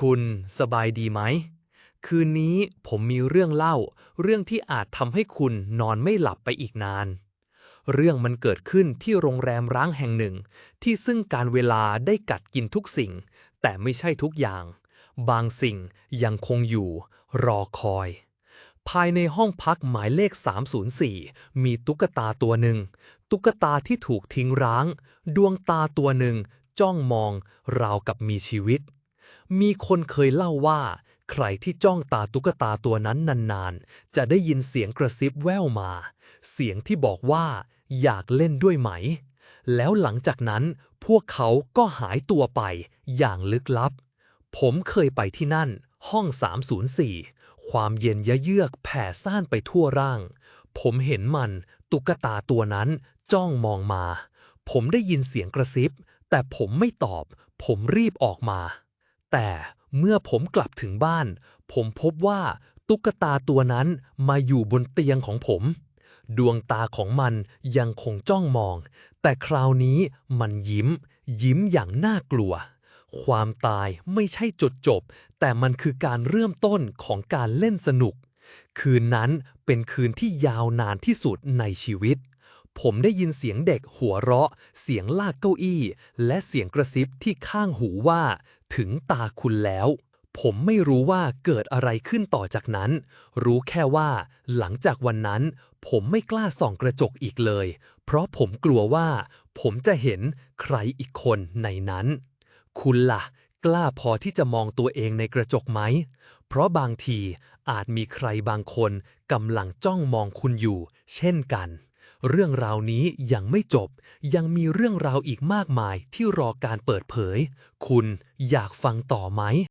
คุณสบายดีไหม คืนนี้ผมมีเรื่องเล่า เรื่องที่อาจทำให้คุณนอนไม่หลับไปอีกนาน เรื่องมันเกิดขึ้นที่โรงแรมร้างแห่งหนึ่ง ที่ซึ่งการเวลาได้กัดกินทุกสิ่ง แต่ไม่ใช่ทุกอย่าง บางสิ่งยังคงอยู่ รอคอย ภายในห้องพักหมายเลข 304 มีตุ๊กตาตัวหนึ่ง ตุ๊กตาที่ถูกทิ้งร้าง ดวงตาตัวหนึ่งจ้องมองราวกับมีชีวิต มีคนเคยเล่าว่า ใครที่จ้องตาตุ๊กตาตัวนั้นนานๆ จะได้ยินเสียงกระซิบแว่วมา เสียงที่บอกว่า อยากเล่นด้วยไหม แล้วหลังจากนั้นพวกเขาก็หายตัวไปอย่างลึกลับ ผมเคยไปที่นั่น ห้อง 304 ความเย็นยะเยือกแผ่ซ่านไปทั่วร่าง ผมเห็นมันตุ๊กตาตัวนั้นจ้องมองมา ผมได้ยินเสียงกระซิบ แต่ผมไม่ตอบ ผมรีบออกมา แต่เมื่อผมกลับถึงบ้าน ผมพบว่าตุ๊กตาตัวนั้นมาอยู่บนเตียงของผม ดวงตาของมันยังคงจ้องมอง แต่คราวนี้มันยิ้ม ยิ้มอย่างน่ากลัว ความตายไม่ใช่จุดจบ แต่มันคือการเริ่มต้นของการเล่นสนุก คืนนั้นเป็นคืนที่ยาวนานที่สุดในชีวิต ผมได้ยินเสียงเด็กหัวเราะ เสียงลากเก้าอี้ และเสียงกระซิบที่ข้างหูว่า ถึงตาคุณแล้ว ผมไม่รู้ว่าเกิดอะไรขึ้นต่อจากนั้น รู้แค่ว่า หลังจากวันนั้น ผมไม่กล้าส่องกระจกอีกเลย เพราะผมกลัวว่า ผมจะเห็นใครอีกคนในนั้น คุณล่ะ กล้าพอที่จะมองตัวเองในกระจกไหม เพราะบางทีอาจมีใครบางคนกำลังจ้องมองคุณอยู่ เช่นกัน เรื่องราวนี้ยังไม่จบ ยังมีเรื่องราวอีกมากมายที่รอการเปิดเผย คุณอยากฟังต่อไหม